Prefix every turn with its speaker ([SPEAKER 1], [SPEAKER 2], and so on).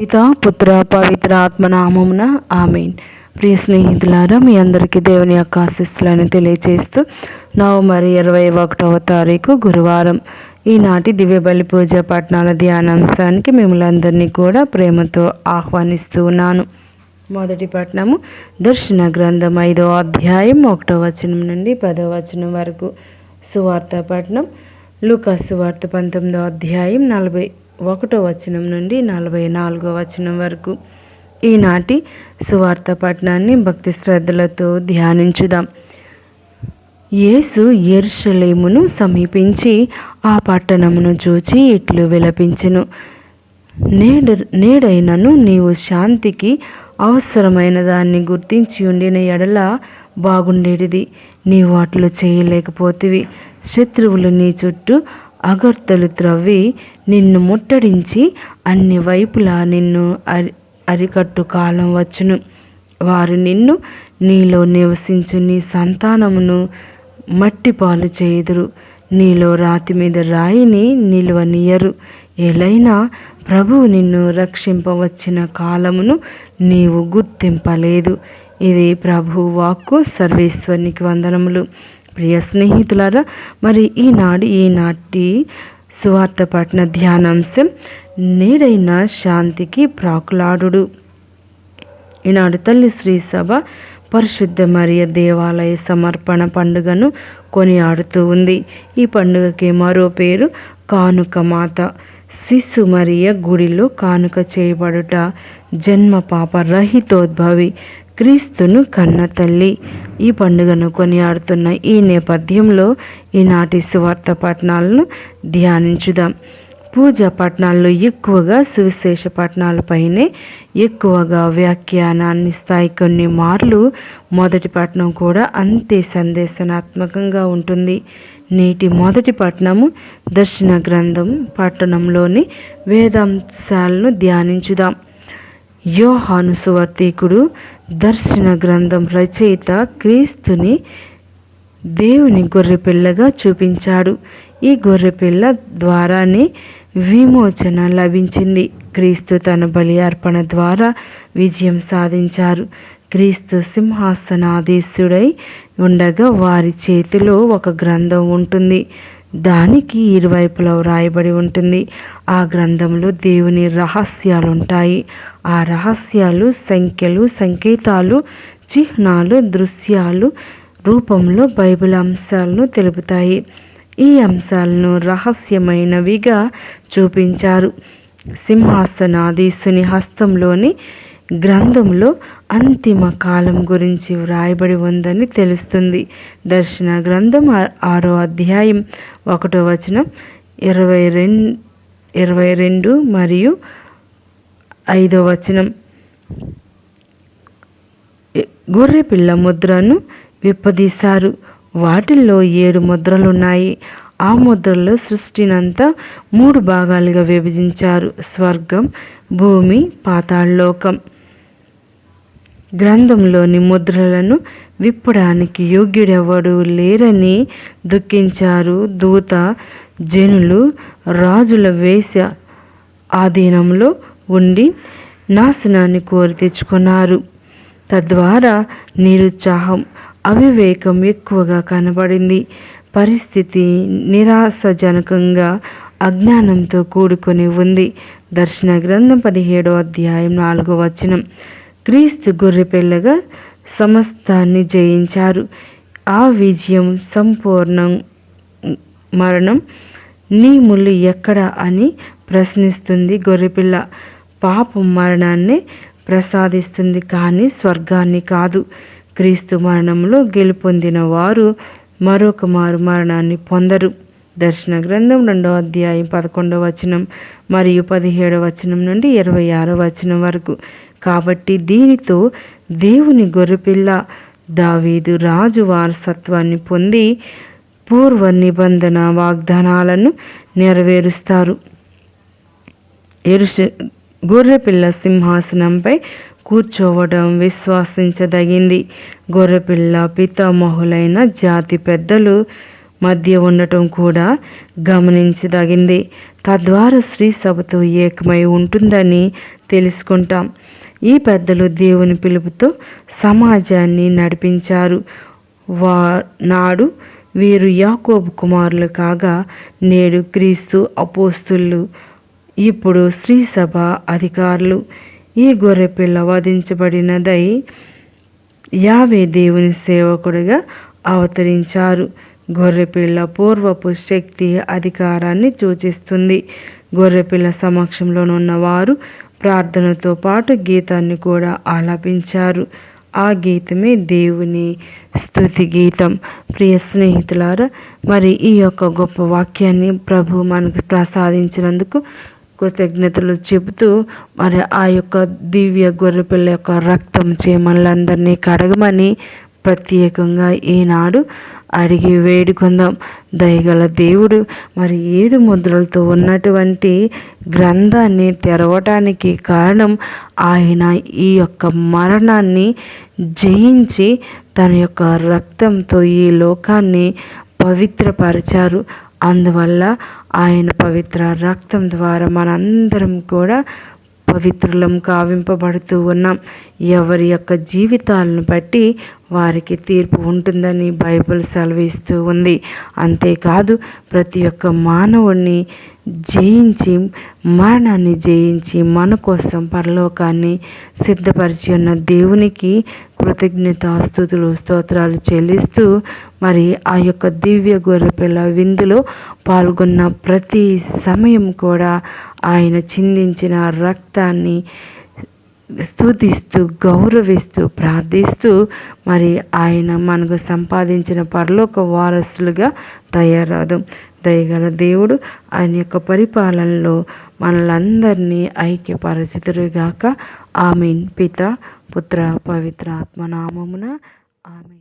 [SPEAKER 1] పిత పుత్ర పవిత్ర ఆత్మనామమున ఆమెన్. ప్రియ స్నేహితులారా మీ అందరికీ దేవుని యొక్క ఆశీస్సులను తెలియజేస్తూ నవంబర్ ఇరవై ఒకటవ తారీఖు గురువారం ఈనాటి దివ్య బలి పూజ పట్టణాల ధ్యానాంశానికి మిమ్మల్ని అందరినీ కూడా ప్రేమతో ఆహ్వానిస్తూ ఉన్నాను. మొదటి పట్టణము దర్శన గ్రంథం ఐదో అధ్యాయం ఒకటో వచనం నుండి పదో వచనం వరకు. సువార్త పట్టణం లూకా సువార్త పంతొమ్మిదో అధ్యాయం నలభై ఒకటో వచనం నుండి నలభై నాలుగో వచనం వరకు. ఈనాటి సువార్త పట్టణాన్ని భక్తి శ్రద్ధలతో ధ్యానించుదాం. యేసు ఎర్షలేమును సమీపించి ఆ పట్టణమును చూచి ఇట్లు విలపించెను. నేడు నేడైనను నీవు శాంతికి అవసరమైన దాన్ని గుర్తించి ఉండిన ఎడల బాగుండేటిది. నీవు అట్లు చేయలేకపోతివి. శత్రువులు నీ చుట్టూ అగర్తలు త్రవ్వి నిన్ను ముట్టడించి అన్ని వైపులా నిన్ను అరి అరికట్టు కాలం వచ్చును. వారు నిన్ను నీలో నివసించు నీ సంతానమును మట్టి పాలు చేయుదురు. నీలో రాతి మీద రాయిని నిలువనీయరు ఎలైనా ప్రభువు నిన్ను రక్షింపవచ్చిన కాలమును నీవు గుర్తింపలేదు. ఇది ప్రభు వాక్కు సర్వేశ్వరునికి వందనములు. ప్రియ స్నేహితులారా మరి ఈనాడు ఈనాటి సువార్త పట్న ధ్యానాంశం నేడైన శాంతికి ప్రాకులాడు ఈనాడు తల్లి శ్రీ సభ పరిశుద్ధ మరియ దేవాలయ సమర్పణ పండుగను కొనియాడుతూ ఉంది. ఈ పండుగకి మరో పేరు కానుక మాత. శిశు మరియ గుడిలో కానుక చేయబడుట జన్మ పాప రహితోద్భవి క్రీస్తును కన్న తల్లి. ఈ పండుగను కొనియాడుతున్న ఈ నేపథ్యంలో ఈనాటి సువార్త పట్టణాలను ధ్యానించుదాం. పూజ పట్టణాల్లో ఎక్కువగా సువిశేష పట్టణాలపైనే ఎక్కువగా వ్యాఖ్యానాన్ని స్థాయి కొన్ని మార్లు మొదటి పట్టణం కూడా అంతే సందేశనాత్మకంగా ఉంటుంది. నేటి మొదటి పట్టణము దర్శన గ్రంథం పట్టణంలోని వేదాంశాలను ధ్యానించుదాం. యోహాను సువర్తీకుడు దర్శన గ్రంథం రచయిత క్రీస్తుని దేవుని గొర్రెపిల్లగా చూపించాడు. ఈ గొర్రెపిల్ల ద్వారానే విమోచన లభించింది. క్రీస్తు తన బలి అర్పణ ద్వారా విజయం సాధించారు. క్రీస్తు సింహాసనాధీశుడై ఉండగా వారి చేతిలో ఒక గ్రంథం ఉంటుంది. దానికి ఇరువైపులా వ్రాయబడి ఉంటుంది. ఆ గ్రంథంలో దేవుని రహస్యాలు ఉంటాయి ఆ రహస్యాలు సంఖ్యలు సంకేతాలు చిహ్నాలు దృశ్యాలు రూపంలో బైబిల్ అంశాలను తెలుపుతాయి. ఈ అంశాలను రహస్యమైనవిగా చూపించారు. సింహాసనాధీశుని హస్తంలోని గ్రంథంలో అంతిమ కాలం గురించి వ్రాయబడి ఉందని తెలుస్తుంది. దర్శన గ్రంథం ఆరో అధ్యాయం ఒకటో వచనం ఇరవై రెండు ఇరవై రెండు మరియు ఐదో వచనం. గొర్రె పిల్ల ముద్రను విప్పదీశారు. వాటిల్లో ఏడు ముద్రలున్నాయి. ఆ ముద్రలో సృష్టినంతా మూడు భాగాలుగా విభజించారు. స్వర్గం భూమి పాతాళలోకం. గ్రంథంలోని ముద్రలను విప్పడానికి యోగ్యుడెవడు లేరని దుఃఖించారు. దూత జనులు రాజుల వేష ఆధీనంలో ఉండి నాశనాన్ని కోరి తెచ్చుకున్నారు. తద్వారా నిరుత్సాహం అవివేకం ఎక్కువగా కనబడింది. పరిస్థితి నిరాశజనకంగా అజ్ఞానంతో కూడుకొని ఉంది. దర్శన గ్రంథం పదిహేడో అధ్యాయం నాలుగో వచనం. క్రీస్తు గొర్రెపిల్లగా సమస్తాన్ని జయించారు. ఆ విజయం సంపూర్ణం మరణం నీ ముళ్ళు ఎక్కడ అని ప్రశ్నిస్తుంది గొర్రెపిల్ల పాపం మరణాన్ని ప్రసాదిస్తుంది కానీ స్వర్గాన్ని కాదు. క్రీస్తు మరణంలో గెలుపొందిన వారు మరొక మారు మరణాన్ని పొందరు. దర్శన గ్రంథం రెండవ అధ్యాయం పదకొండవ వచనం మరియు పదిహేడవ వచనం నుండి ఇరవై ఆరో వచనం వరకు. కాబట్టి దీనితో దేవుని గొర్రెపిల్ల దావీదు రాజు వారసత్వాన్ని పొంది పూర్వ నిబంధన వాగ్దానాలను నెరవేరుస్తారు. ఎరుష గొర్రెపిల్ల సింహాసనంపై కూర్చోవడం విశ్వాసించదగింది. గొర్రెపిల్ల పితామహులైన జాతి పెద్దలు మధ్య ఉండటం కూడా గమనించదగింది. తద్వారా స్త్రీ సభతో ఏకమై ఉంటుందని తెలుసుకుంటాం. ఈ పెద్దలు దేవుని పిలుపుతో సమాజాన్ని నడిపించారు. వా నాడు వీరు యాకోబు కుమారులు కాగా నేడు క్రీస్తు అపోస్తులు ఇప్పుడు శ్రీసభ అధికారులు. ఈ గొర్రెపిల్ల వధించబడినదై యావే దేవుని సేవకుడిగా అవతరించారు. గొర్రెపిల్ల పూర్వపు శక్తి అధికారాన్ని సూచిస్తుంది. గొర్రెపిల్ల సమక్షంలోనున్న వారు ప్రార్థనతో పాటు గీతాన్ని కూడా ఆలపించారు. ఆ గీతమే దేవుని స్థుతి గీతం. ప్రియ స్నేహితులారా మరి ఈ యొక్క గొప్ప వాక్యాన్ని ప్రభు మనకు ప్రసాదించినందుకు కృతజ్ఞతలు చెబుతూ మరి ఆ యొక్క దివ్య గొర్రెపిల్ల యొక్క రక్తం చీమలందరినీ కడగమని ప్రత్యేకంగా ఈనాడు అడిగి వేడుకుందాం. దయగల దేవుడు మరి ఏడు ముద్రలతో ఉన్నటువంటి గ్రంథాన్ని తెరవటానికి కారణం ఆయన ఈ యొక్క మరణాన్ని జయించి తన యొక్క రక్తంతో ఈ లోకాన్ని పవిత్రపరిచారు. అందువల్ల ఆయన పవిత్ర రక్తం ద్వారా మనందరం కూడా పవిత్రులం కావింపబడుతూ ఉన్నాం ఎవరి యొక్క జీవితాలను బట్టి వారికి తీర్పు ఉంటుందని బైబిల్ సెలవిస్తూ ఉంది. అంతేకాదు ప్రతి ఒక్క మానవుడిని జయించి మరణాన్ని జయించి మన కోసం పరలోకాన్ని సిద్ధపరిచి ఉన్న దేవునికి కృతజ్ఞతాస్తుతులు స్తోత్రాలు చెల్లిస్తూ మరి ఆ యొక్క దివ్య గొర్రెపిల్ల విందులో పాల్గొన్న ప్రతి సమయం కూడా ఆయన చిందించిన రక్తాన్ని స్థుతిస్తూ గౌరవిస్తూ ప్రార్థిస్తూ మరి ఆయన మనకు సంపాదించిన పరలోక వారసులుగా తయారాదు. దయగల దేవుడు ఆయన యొక్క పరిపాలనలో మనలందరినీ ఐక్యపరచుదురుగాక. ఆమెన్. పిత పుత్ర పవిత్ర ఆత్మనామమున ఆమె